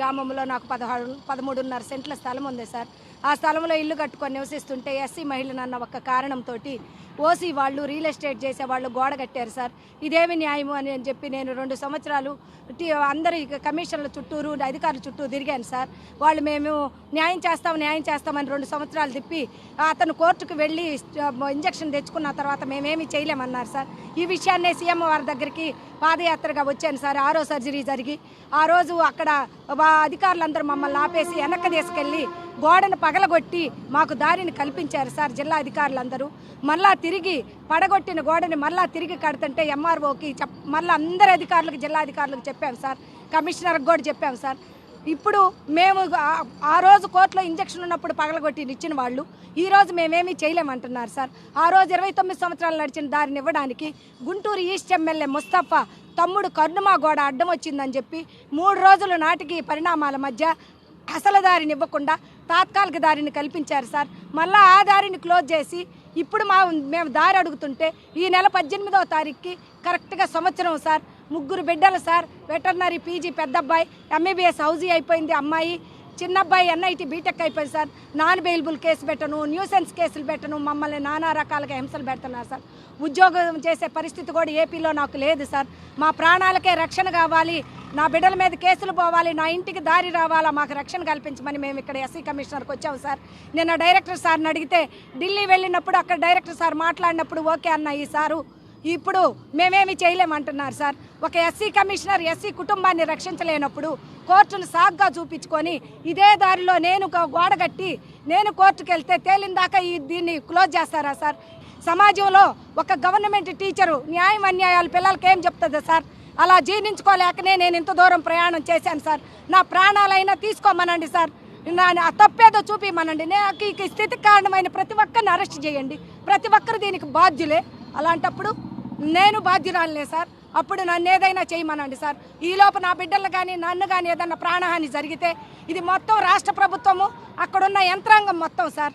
గ్రామంలో నాకు పదహారు పదమూడున్నర సెంట్ల స్థలం ఉంది సార్. ఆ స్థలంలో ఇల్లు కట్టుకొని నివసిస్తుంటే ఎస్సీ మహిళనన్న ఒక కారణంతో ఓసీ వాళ్ళు రియల్ ఎస్టేట్ చేసే వాళ్ళు గోడ కట్టారు సార్. ఇదేమి న్యాయము అని చెప్పి నేను రెండు సంవత్సరాలు అందరి కమిషన్ల చుట్టూరు అధికారుల చుట్టూ తిరిగాను సార్. వాళ్ళు మేము న్యాయం చేస్తాం న్యాయం చేస్తామని రెండు సంవత్సరాలు తిప్పి అతను కోర్టుకు వెళ్ళి ఇంజక్షన్ తెచ్చుకున్న తర్వాత మేమేమి చేయలేమన్నారు సార్. ఈ విషయాన్నే సీఎం వారి దగ్గరికి పాదయాత్రగా వచ్చాను సార్. ఆరో సర్జరీ జరిగి ఆ రోజు అక్కడ వా- అధికారులందరూ మమ్మల్ని ఆపేసి వెనక్కి తీసుకెళ్ళి గోడను పగలగొట్టి మాకు దారిని కల్పించారు సార్ జిల్లా అధికారులందరూ. మళ్ళా తిరిగి పడగొట్టిన గోడని మళ్ళా తిరిగి కడుతుంటే ఎంఆర్ఓకి చెప్ మళ్ళీ అందరి అధికారులకు జిల్లా అధికారులకు చెప్పాం సార్. కమిషనర్కి కూడా చెప్పాం సార్. ఇప్పుడు మేము ఆ- రోజు కోర్టులో ఇంజక్షన్ ఉన్నప్పుడు పగలగొట్టి ఇచ్చిన వాళ్ళు ఈ రోజు మేమేమీ చేయలేమంటున్నారు సార్. ఆ రోజు ఇరవై తొమ్మిది సంవత్సరాలు నడిచిన దారిని ఇవ్వడానికి గుంటూరు ఈస్ట్ ఎమ్మెల్యే ముస్తఫా తమ్ముడు కర్ణుమా గోడ అడ్డం వచ్చిందని చెప్పి మూడు రోజుల నాటికి పరిణామాల మధ్య అసలు దారిని ఇవ్వకుండా తాత్కాలిక దారిని కల్పించారు సార్. మళ్ళా ఆ దారిని క్లోజ్ చేసి ఇప్పుడు మా మేము దారి అడుగుతుంటే ఈ నెల పద్దెనిమిదవ తారీఖుకి కరెక్ట్గా సంవత్సరం సార్. ముగ్గురు బిడ్డలు సార్. వెటర్నరీ పీజీ పెద్ద అబ్బాయి హౌజీ అయిపోయింది అమ్మాయి. చిన్న అబ్బాయి ఎన్ఐటి బీటెక్ అయిపోయింది సార్. నాన్ బెయిలబుల్ కేసు పెట్టను న్యూసెన్స్ కేసులు పెట్టను మమ్మల్ని నానా రకాలుగా హింసలు పెడుతున్నారు సార్. ఉద్యోగం చేసే పరిస్థితి కూడా ఏపీలో నాకు లేదు సార్. మా ప్రాణాలకే రక్షణ కావాలి నా బిడ్డల మీద కేసులు పోవాలి నా ఇంటికి దారి రావాలా మాకు రక్షణ కల్పించమని మేము ఇక్కడ ఎస్సీ కమిషనర్కి వచ్చాము సార్. నిన్న డైరెక్టర్ సార్ని అడిగితే ఢిల్లీ వెళ్ళినప్పుడు అక్కడ డైరెక్టర్ సార్ మాట్లాడినప్పుడు ఓకే అన్న ఈ సారు. ఇప్పుడు మేమేమి చేయలేమంటున్నారు సార్. ఒక ఎస్సీ కమిషనర్ ఎస్సీ కుటుంబాన్ని రక్షించలేనప్పుడు కోర్టును సాగ్గా చూపించుకొని ఇదే దారిలో నేను ఒక గోడ కట్టి నేను కోర్టుకు వెళ్తే తేలిన ఈ దీన్ని క్లోజ్ చేస్తారా సార్? సమాజంలో ఒక గవర్నమెంట్ టీచరు న్యాయం అన్యాయాలు పిల్లలకి ఏం చెప్తుంది సార్? అలా జీర్ణించుకోలేకనే నేను ఇంత దూరం ప్రయాణం చేశాను సార్. నా ప్రాణాలైనా తీసుకోమనండి సార్. నా నా తప్పేదో చూపిమనండి. నాకు ఈ స్థితికి కారణమైన ప్రతి ఒక్కరిని అరెస్ట్ చేయండి. ప్రతి ఒక్కరు దీనికి బాధ్యులే. అలాంటప్పుడు నేను బాధ్యురాలనే సార్. అప్పుడు నన్ను ఏదైనా చేయమనండి సార్. ఈ లోపు నా బిడ్డలు కానీ నన్ను కానీ ఏదైనా ప్రాణహాని జరిగితే ఇది మొత్తం రాష్ట్ర ప్రభుత్వము. అక్కడున్న యంత్రాంగం మొత్తం సార్.